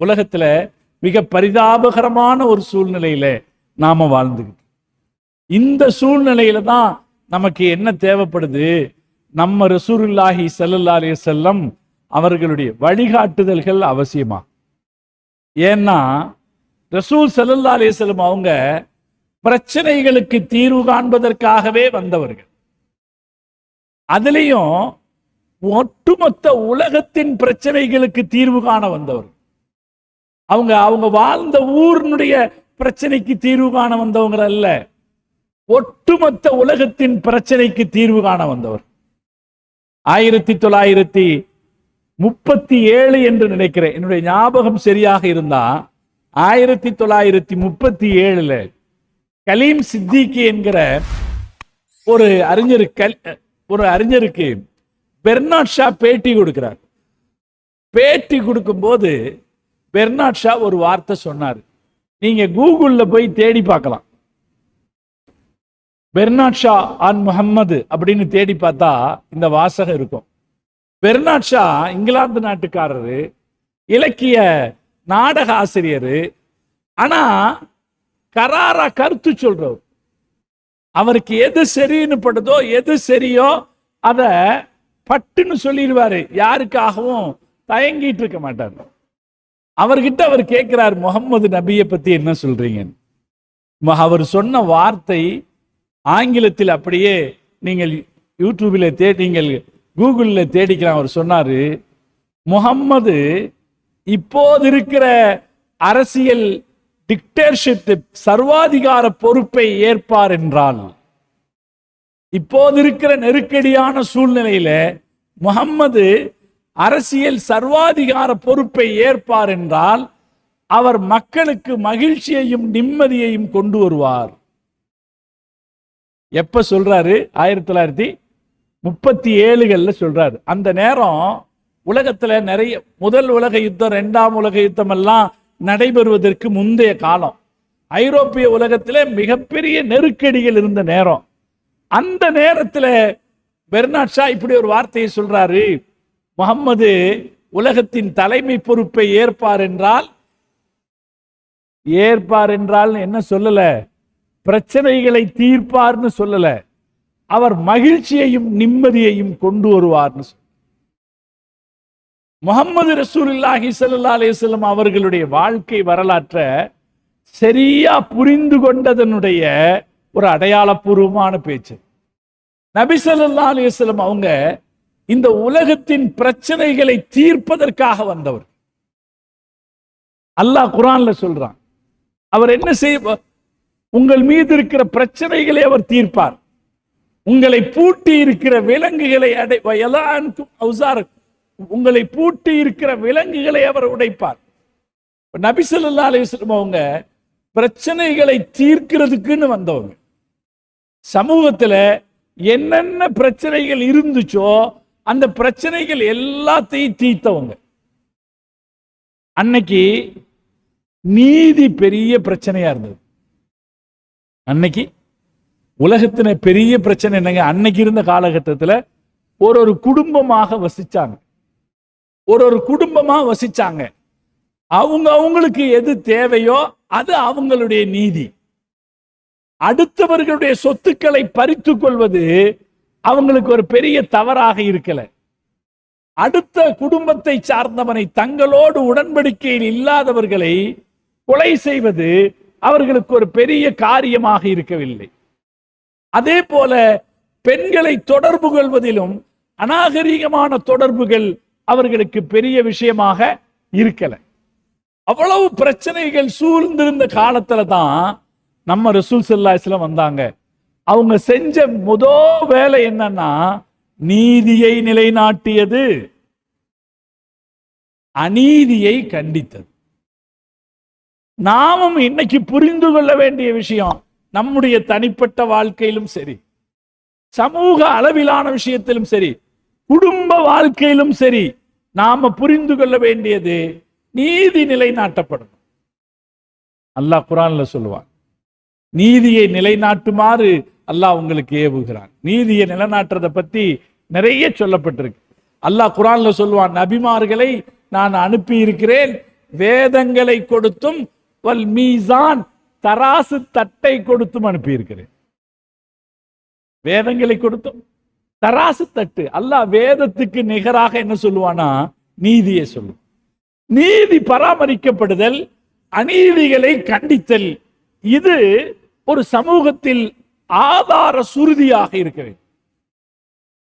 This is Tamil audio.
உலகத்துல மிக பரிதாபகரமான ஒரு சூழ்நிலையில நாம வாழ்ந்துக்கிட்டு இந்த சூழ்நிலையில தான் நமக்கு என்ன தேவைப்படுது? நம்ம ரசூருல்லாஹி செல்லல்லாலே செல்லம் அவர்களுடைய வழிகாட்டுதல்கள் அவசியமா? ஏன்னா ரசூல் ஸல்லல்லாஹு அலைஹி அவங்க பிரச்சனைகளுக்கு தீர்வு காண்பதற்காகவே வந்தவர்கள். அதுலயும் ஒட்டுமொத்த உலகத்தின் பிரச்சனைகளுக்கு தீர்வு காண வந்தவர்கள். அவங்க அவங்க வாழ்ந்த ஊரினுடைய பிரச்சனைக்கு தீர்வு காண வந்தவங்க அல்ல. ஒட்டுமொத்த உலகத்தின் பிரச்சனைக்கு தீர்வு காண வந்தவர். ஆயிரத்தி தொள்ளாயிரத்தி முப்பத்தி ஏழு என்று நினைக்கிறேன். என்னுடைய ஞாபகம் சரியாக இருந்தா ஆயிரத்தி தொள்ளாயிரத்தி முப்பத்தி ஏழுல கலீம் சித்திகி என்கிற ஒரு அறிஞர் கல் ஒரு அறிஞருக்கு பெர்னாட் ஷா பேட்டி கொடுக்கிறார். பேட்டி கொடுக்கும்போது பெர்னாட் ஷா ஒரு வார்த்தை சொன்னார். நீங்க கூகுள்ல போய் தேடி பார்க்கலாம். பெர்னாட் ஷா ஆன் முகம்மது அப்படின்னு தேடி பார்த்தா இந்த வாசகம் இருக்கும். பெர்னாட் ஷா இங்கிலாந்து நாட்டுக்காரரு இலக்கிய நாடக ஆசிரியர் ஆனா கராரா கருத்து சொல்றவர். அவருக்கு எது சரின்னு படுதோ எது சரியோ அத பட்டுன்னு சொல்லிடுவாரு. யாருக்காகவும் தயங்கிட்டு இருக்க மாட்டார். அவர்கிட்ட அவர் கேட்கிறார் முகம்மது நபியை பத்தி என்ன சொல்றீங்க? ம- அவர் சொன்ன வார்த்தை ஆங்கிலத்தில் அப்படியே நீங்கள் யூடியூபில் தே நீங்கள் கூகுளில் தேடிக்கலாம் அவர் சொன்னார். முகம்மது இப்போது இருக்கிற அரசியல் டிக்டேர்ஷிப் சர்வாதிகார பொறுப்பை ஏற்பார் என்றால் இப்போது இருக்கிற நெருக்கடியான சூழ்நிலையில முகம்மது அரசியல் சர்வாதிகார பொறுப்பை ஏற்பார் என்றால் அவர் மக்களுக்கு மகிழ்ச்சியையும் நிம்மதியையும் கொண்டு வருவார். எப்ப சொல்றாரு? ஆயிரத்தி தொள்ளாயிரத்தி முப்பத்தி ஏழுகள்ல சொல்றாரு. அந்த நேரம் உலகத்துல நிறைய முதல் உலக யுத்தம் ரெண்டாம் உலக யுத்தம் எல்லாம் நடைபெறுவதற்கு முந்தைய காலம். ஐரோப்பிய உலகத்திலே மிகப்பெரிய நெருக்கடிகள் இருந்த நேரம். அந்த நேரத்துல பெர்னாட் ஷா இப்படி ஒரு வார்த்தையை சொல்றாரு. முகம்மது உலகத்தின் தலைமை பொறுப்பை ஏற்பார் என்றால் ஏற்பார் என்றால் என்ன சொல்லல? பிரச்சனைகளை தீர்ப்பார்னு சொல்லல. அவர் மகிழ்ச்சியையும் நிம்மதியையும் கொண்டு வருவார்னு சொல்ல முகமது ரசூலுல்லாஹி ஸல்லல்லாஹு அலைஹி அவர்களுடைய வாழ்க்கை வரலாற்றை சரியா புரிந்து கொண்டதனுடைய ஒரு அடையாளப்பூர்வமான பேச்சு. நபி ஸல்லல்லாஹு அலிஸ்லம் அவங்க இந்த உலகத்தின் பிரச்சனைகளை தீர்ப்பதற்காக வந்தவர். அல்லாஹ் குரான்ல சொல்றான். அவர் என்ன செய்ய உங்கள் மீது இருக்கிற பிரச்சனைகளை அவர் தீர்ப்பார். உங்களை பூட்டி இருக்கிற விலங்குகளை அடை உங்களை பூட்டி இருக்கிற விலங்குகளை அவர் உடைப்பார். நபிசல்லா அலிஸ்லம் அவங்க பிரச்சனைகளை தீர்க்கிறதுக்குன்னு வந்தவங்க. சமூகத்துல என்னென்ன பிரச்சனைகள் இருந்துச்சோ அந்த பிரச்சனைகள் எல்லாத்தையும் தீர்த்தவங்க. அன்னைக்கு நீதி பெரிய பிரச்சனையா இருந்தது. அன்னைக்கு உலகத்தின பெரிய பிரச்சனை என்னங்க? அன்னைக்கு இருந்த காலகட்டத்துல ஒரு ஒரு குடும்பமாக வசிச்சாங்க. ஒரு ஒரு குடும்பமா வசிச்சாங்க. அவங்க அவங்களுக்கு எது தேவையோ அது அவங்களுடைய நீதி. அடுத்தவர்களுடைய சொத்துக்களை பறித்து கொள்வது அவங்களுக்கு ஒரு பெரிய தவறாக இருக்கல. அடுத்த குடும்பத்தை சார்ந்தவனை தங்களோடு உடன்படிக்கையில் இல்லாதவர்களை கொலை செய்வது அவர்களுக்கு ஒரு பெரிய காரியமாக இருக்கவில்லை. அதே போல பெண்களை தொடர்பு கொள்வதிலும் அநாகரீகமான தொடர்புகள் அவர்களுக்கு பெரிய விஷயமாக இருக்கல. அவ்வளவு பிரச்சனைகள் சூழ்ந்திருந்த காலத்துல தான் நம்ம ரசூல் செல்லாஸ்லாம் வந்தாங்க. அவங்க செஞ்ச முதோ வேலை என்னன்னா நீதியை நிலைநாட்டியது. அநீதியை கண்டித்தது. நாமும் இன்னைக்கு புரிந்து கொள்ள வேண்டிய விஷயம் நம்முடைய தனிப்பட்ட வாழ்க்கையிலும் சரி சமூக அளவிலான விஷயத்திலும் சரி குடும்ப வாழ்க்கையிலும் சரி நாம புரிந்து கொள்ள வேண்டியது நீதி நிலைநாட்டப்படும் அல்லாஹ் குரான்ல சொல்லுவான் நீதியை நிலைநாட்டுமாறு அல்லாஹ் உங்களுக்கு ஏவுகிறான். நீதியை நிலநாட்டுறதை பத்தி நிறைய சொல்லப்பட்டிருக்கு. அல்லாஹ் குரான்ல சொல்லுவான் நபிமார்களை நான் அனுப்பி இருக்கிறேன் வேதங்களை கொடுத்தும் வல் மீசான் தராசு தட்டை கொடுத்தும் அனுப்பி இருக்கிறேன் வேதங்களை கொடுத்தும். தராசு தட்டு. அல்லாஹ் வேதத்துக்கு நிகராக என்ன சொல்லுவானா? நீதியை சொல்லும். நீதி பராமரிக்கப்படுதல் அநீதிகளை கண்டித்தல். இது ஒரு சமூகத்தில் ஆதார சுருதியாக இருக்கிறது